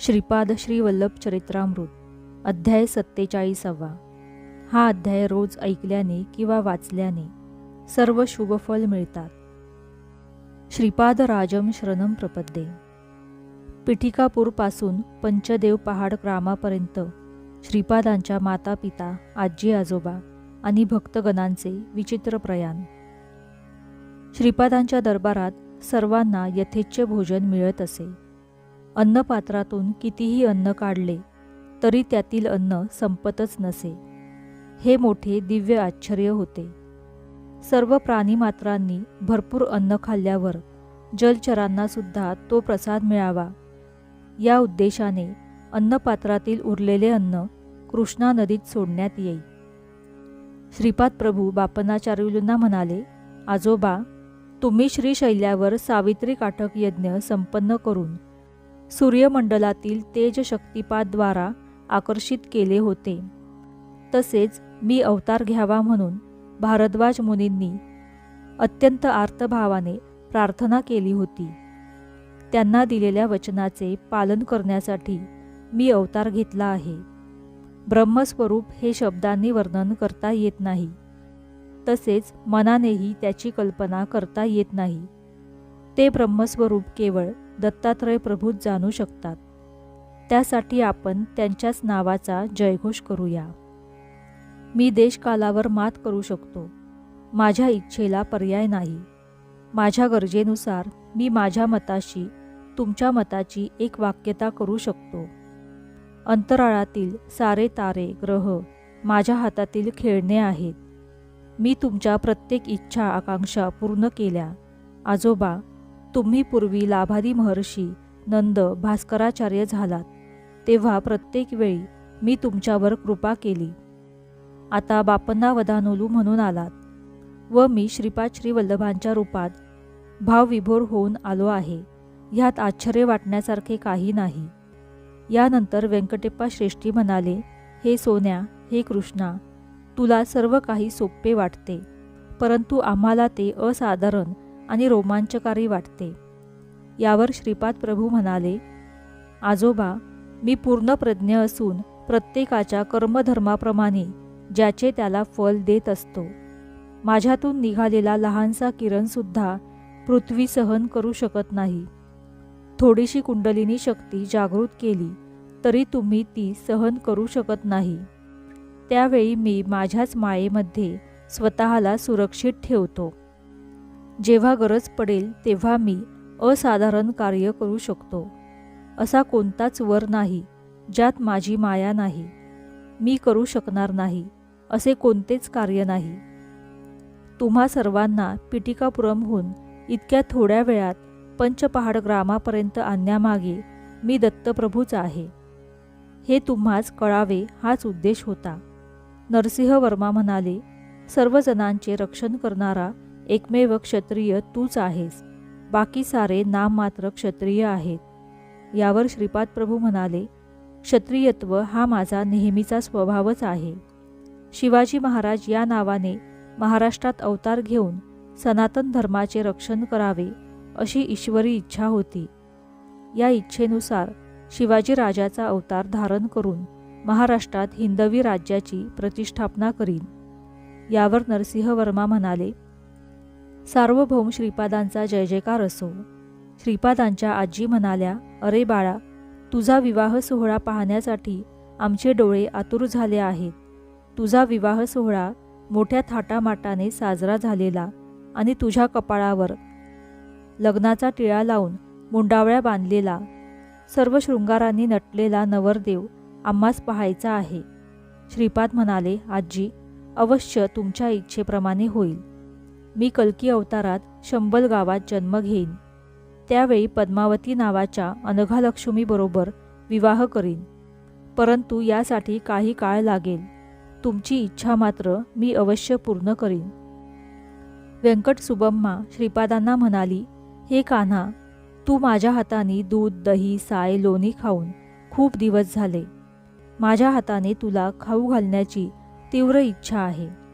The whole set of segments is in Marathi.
श्रीपाद श्री वल्लभ चरित्रामृत अध्याय सत्तेचाळीसावा. हा अध्याय रोज ऐकल्याने किंवा वाचल्याने सर्व शुभफल मिळतात. श्रीपाद राजम श्रनम प्रपद्ये. पिठिकापूरपासून पंचदेव पहाड ग्रामापर्यंत श्रीपादांच्या माता पिता आजी आजोबा आणि भक्तगणांचे विचित्र प्रयाण. श्रीपादांच्या दरबारात सर्वांना यथेच्छ भोजन मिळत असे. अन्नपात्रातून कितीही अन्न काढले तरी त्यातील अन्न संपतच नसे. हे मोठे दिव्य आश्चर्य होते. सर्व प्राणीमात्रांनी भरपूर अन्न खाल्ल्यावर जलचरांनासुद्धा तो प्रसाद मिळावा. या उद्देशाने अन्नपात्रातील उरलेले अन्न कृष्णा नदीत सोडण्यात येई. श्रीपाद प्रभू बापनाचार्युलूंना म्हणाले आजोबा तुम्ही श्रीशैल्यावर सावित्री काठक यज्ञ संपन्न करून सूर्यमंडलातील तेजशक्तिपाद्वारा आकर्षित केले होते. तसेच मी अवतार घ्यावा म्हणून भारद्वाज मुनींनी अत्यंत आर्तभावाने प्रार्थना केली होती. त्यांना दिलेल्या वचनाचे पालन करण्यासाठी मी अवतार घेतला आहे. ब्रह्मस्वरूप हे शब्दांनी वर्णन करता येत नाही. तसेच मनानेही त्याची कल्पना करता येत नाही. ते ब्रह्मस्वरूप केवळ दत्तात्रय प्रभूत जाणू शकतात. त्यासाठी आपण त्यांच्याच नावाचा जयघोष करूया. मी देशकालावर मात करू शकतो. माझ्या इच्छेला पर्याय नाही. माझ्या गरजेनुसार मी माझ्या मताशी तुमच्या मताची एक वाक्यता करू शकतो. अंतराळातील सारे तारे ग्रह माझ्या हातातील खेळणे आहेत. मी तुमच्या प्रत्येक इच्छा आकांक्षा पूर्ण केल्या. आजोबा तुम्ही पूर्वी लाभादी महर्षी नंद भास्कराचार्य झालात. तेव्हा प्रत्येक वेळी मी तुमच्यावर कृपा केली. आता बापन्ना वदानोलू म्हणून आलात व मी श्रीपाद श्री वल्लभांच्या रूपात भावविभोर होऊन आलो आहे. ह्यात आश्चर्य वाटण्यासारखे काही नाही. यानंतर व्यंकटेप्पा श्रेष्ठी म्हणाले हे सोन्या हे कृष्णा तुला सर्व काही सोपे वाटते. परंतु आम्हाला ते असाधारण आणि रोमांचकारी वाटते. यावर श्रीपाद प्रभू म्हणाले आजोबा मी पूर्ण प्रज्ञ असून प्रत्येकाच्या कर्मधर्माप्रमाणे ज्याचे त्याला फल देत असतो. माझ्यातून निघालेला लहानसा किरणसुद्धा पृथ्वी सहन करू शकत नाही. थोडीशी कुंडलिनी शक्ती जागृत केली तरी तुम्ही ती सहन करू शकत नाही. त्यावेळी मी माझ्याच मायेमध्ये स्वतःला सुरक्षित ठेवतो. जेव्हा गरज पडेल तेव्हा मी असाधारण कार्य करू शकतो. असा कोणताच वर नाही ज्यात माझी माया नाही. मी करू शकणार नाही असे कोणतेच कार्य नाही. तुम्हा सर्वांना पिटिकापुरमहून इतक्या थोड्या वेळात पंचपहाड ग्रामापर्यंत आणण्यामागे मी दत्तप्रभूच आहे. हे तुम्हाच कळावे हाच उद्देश होता. नरसिंह वर्मा म्हणाले सर्वजणांचे रक्षण करणारा एकमेव क्षत्रिय तूच आहेस. बाकी सारे नाममात्र क्षत्रिय आहेत. यावर श्रीपाद प्रभू म्हणाले क्षत्रियत्व हा माझा नेहमीचा स्वभावच आहे. शिवाजी महाराज या नावाने महाराष्ट्रात अवतार घेऊन सनातन धर्माचे रक्षण करावे अशी ईश्वरी इच्छा होती. या इच्छेनुसार शिवाजी राजाचा अवतार धारण करून महाराष्ट्रात हिंदवी राज्याची प्रतिष्ठापना करीन. यावर नरसिंह वर्मा म्हणाले सार्वभौम श्रीपादांचा जय जयकार असो. श्रीपादांच्या आजी म्हणाल्या अरे बाळा तुझा विवाह सोहळा पाहण्यासाठी आमचे डोळे आतुर झाले आहेत. तुझा विवाह सोहळा मोठ्या थाटामाटाने साजरा झालेला आणि तुझ्या कपाळावर लग्नाचा टिळा लावून मुंडावळ्या बांधलेला सर्व शृंगारांनी नटलेला नवरदेव आम्हास पाहायचा आहे. श्रीपाद म्हणाले आजी अवश्य तुमच्या इच्छेप्रमाणे होईल. मी कलकी अवतारात शंबल गावात जन्म घेईन. त्यावेळी पद्मावती नावाच्या अनघालक्ष्मीबरोबर विवाह करीन. परंतु यासाठी काही काळ लागेल. तुमची इच्छा मात्र मी अवश्य पूर्ण करीन. व्यंकट सुबम्मा श्रीपादांना म्हणाली हे कान्हा तू माझ्या हाताने दूध दही साय लोणी खाऊन खूप दिवस झाले. माझ्या हाताने तुला खाऊ घालण्याची तीव्र इच्छा आहे.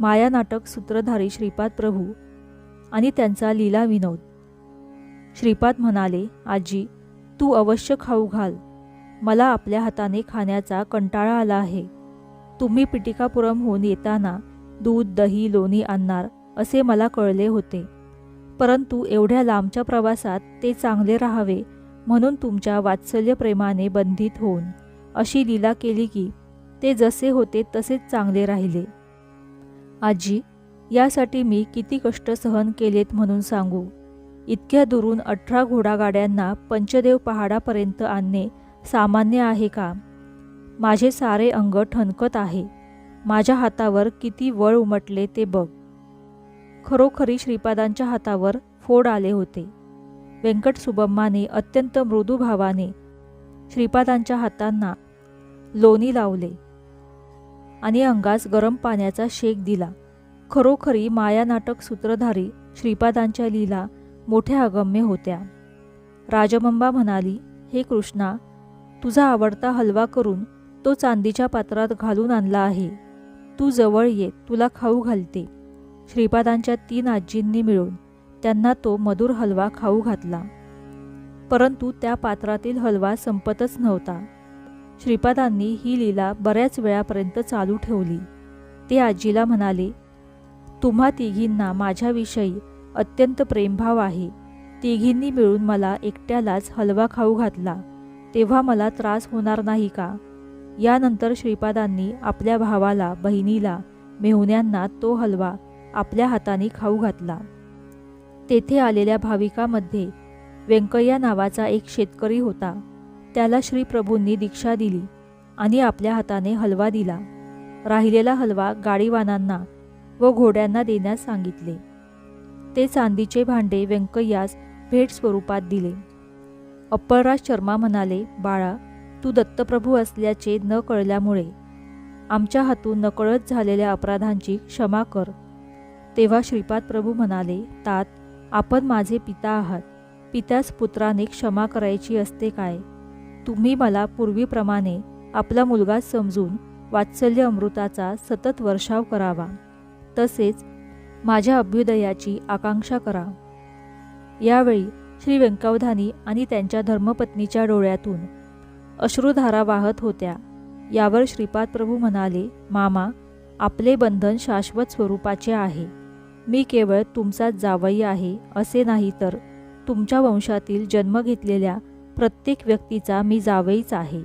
माया नाटक सूत्रधारी श्रीपाद प्रभू आणि त्यांचा लीला विनोद. श्रीपाद म्हणाले आजी तू अवश्य खाऊ घाल. मला आपल्या हाताने खाण्याचा कंटाळा आला आहे. तुम्ही पिटिकापुरमहून येताना दूध दही लोणी आणणार असे मला कळले होते. परंतु एवढ्या लांबच्या प्रवासात ते चांगले राहावे म्हणून तुमच्या वात्सल्य प्रेमाने बंधित होऊन अशी लीला केली की ते जसे होते तसेच चांगले राहिले. आजी यासाठी मी किती कष्ट सहन केलेत म्हणून सांगू. इतक्या दुरून अठरा घोडागाड्यांना पंचदेव पहाडापर्यंत आणणे सामान्य आहे का? माझे सारे अंग ठणकत आहे. माझ्या हातावर किती वळ उमटले ते बघ. खरोखरी श्रीपादांच्या हातावर फोड आले होते. व्यंकट सुबम्माने अत्यंत मृदू भावाने श्रीपादांच्या हातांना लोणी लावले. आणि अंगास गरम पाण्याचा शेक दिला. खरोखरी माया नाटक सूत्रधारी श्रीपादांच्या लीला मोठ्या अगम्य होत्या. राजमंबा म्हणाली हे कृष्णा तुझा आवडता हलवा करून तो चांदीच्या पात्रात घालून आणला आहे. तू जवळ ये तुला खाऊ घालते. श्रीपादांच्या तीन आजींनी मिळून त्यांना तो मधुर हलवा खाऊ घातला. परंतु त्या पात्रातील हलवा संपतच नव्हता. श्रीपादांनी ही लीला बऱ्याच वेळापर्यंत चालू ठेवली. ते आजीला म्हणाले तुम्हा तिघींना माझ्याविषयी अत्यंत प्रेमभाव आहे. तिघींनी मिळून मला एकट्यालाच हलवा खाऊ घातला. तेव्हा मला त्रास होणार नाही का? यानंतर श्रीपादांनी आपल्या भावाला बहिणीला मेहुण्यांना तो हलवा आपल्या हाताने खाऊ घातला. तेथे आलेल्या भाविकामध्ये व्यंकय्या नावाचा एक शेतकरी होता. त्याला श्रीप्रभूंनी दीक्षा दिली आणि आपल्या हाताने हलवा दिला. राहिलेला हलवा गाडीवानांना व घोड्यांना देण्यास सांगितले. ते चांदीचे भांडे व्यंकय्यास भेट स्वरूपात दिले. अप्पलराज शर्मा म्हणाले बाळा तू दत्तप्रभू असल्याचे न कळल्यामुळे आमच्या हातून नकळत झालेल्या अपराधांची क्षमा कर. तेव्हा श्रीपाद प्रभू म्हणाले तात आपण माझे पिता आहात. पित्यास पुत्राने क्षमा करायची असते काय? तुम्ही मला पूर्वीप्रमाणे आपला मुलगा समजून वात्सल्य अमृताचा सतत वर्षाव करावा. तसेच माझ्या अभ्युदयाची आकांक्षा करा. यावेळी श्री व्यंकावधानी आणि त्यांच्या धर्मपत्नीच्या डोळ्यातून अश्रुधारा वाहत होत्या. यावर श्रीपाद प्रभू म्हणाले मामा आपले बंधन शाश्वत स्वरूपाचे आहे. मी केवळ तुमचाच जावई आहे असे नाही तर तुमच्या वंशातील जन्म घेतलेल्या प्रत्येक व्यक्तीचा मी जावईच आहे.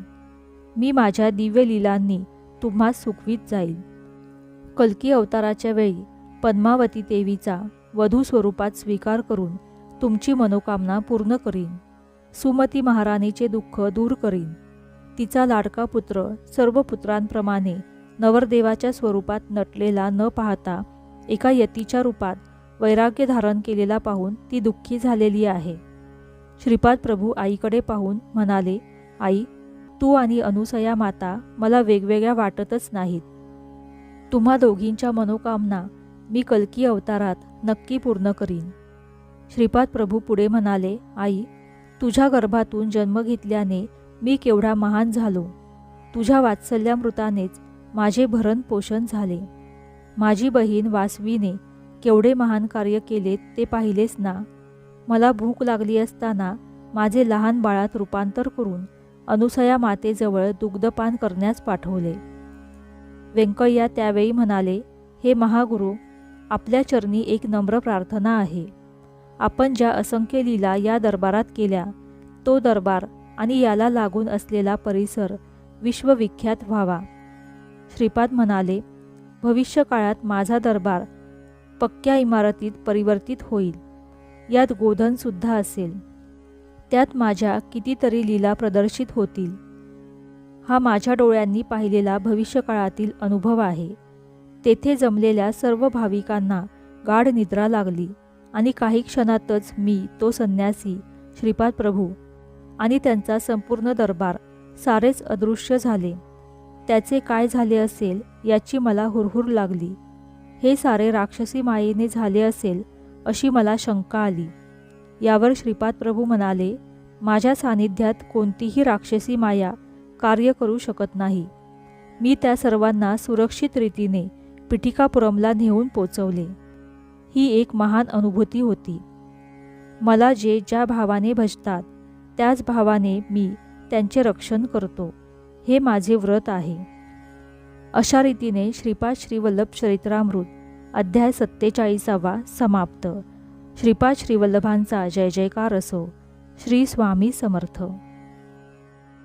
मी माझ्या दिव्य लीलांनी तुम्हा सुखवीत जाईल कल्की अवताराच्या वेळी पद्मावती देवीचा वधू स्वरूपात स्वीकार करून तुमची मनोकामना पूर्ण करीन. सुमती महाराणीचे दुःख दूर करीन. तिचा लाडका पुत्र सर्व पुत्रांप्रमाणे नवरदेवाच्या स्वरूपात नटलेला न पाहता एका यतीच्या रूपात वैराग्य धारण केलेला पाहून ती दुःखी झालेली आहे. श्रीपाद प्रभू आईकडे पाहून म्हणाले आई तू आणि अनुसया माता मला वेगवेगळ्या वाटतच नाहीत. तुम्हा दोघींच्या मनोकामना मी कल्की अवतारात नक्की पूर्ण करीन. श्रीपाद प्रभू पुढे म्हणाले आई तुझ्या गर्भातून जन्म घेतल्याने मी केवढा महान झालो. तुझ्या वात्सल्यामृतानेच माझे भरण पोषण झाले. माझी बहीण वासवीने केवढे महान कार्य केलेत ते पाहिलेच ना? मला भूक लागली असताना माझे लहान बाळात रूपांतर करून अनुसया मातेजवळ दुग्धपान करण्यास पाठवले. व्यंकय्या त्यावेळी म्हणाले हे महागुरु आपल्या चरणी एक नम्र प्रार्थना आहे. आपण ज्या असंख्य लीला या दरबारात केल्या तो दरबार आणि याला लागून असलेला परिसर विश्वविख्यात व्हावा. श्रीपाद म्हणाले भविष्यकाळात माझा दरबार पक्क्या इमारतीत परिवर्तित होईल. यात गोधनसुद्धा असेल. त्यात माझ्या कितीतरी लीला प्रदर्शित होतील. हा माझ्या डोळ्यांनी पाहिलेला भविष्यकाळातील अनुभव आहे. तेथे जमलेल्या सर्व भाविकांना गाढ निद्रा लागली आणि काही क्षणातच मी तो संन्यासी श्रीपाद प्रभू आणि त्यांचा संपूर्ण दरबार सारेच अदृश्य झाले. त्याचे काय झाले असेल याची मला हुरहुर लागली. हे सारे राक्षसी मायेने झाले असेल अशी मला शंका आली. यावर श्रीपाद प्रभू म्हणाले माझ्या सानिध्यात कोणतीही राक्षसी माया कार्य करू शकत नाही. मी त्या सर्वांना सुरक्षित रीतीने पिठिकापुरमला नेऊन पोचवले. ही एक महान अनुभूती होती. मला जे ज्या भावाने भजतात त्याच भावाने मी त्यांचे रक्षण करतो. हे माझे व्रत आहे. अशा रीतीने श्रीपाद श्रीवल्लभ चरित्रामृत अध्याय सत्तेचाळीसावा समाप्त. श्रीपाद श्रीवल्लभांचा जय जयकार असो. श्री स्वामी समर्थ.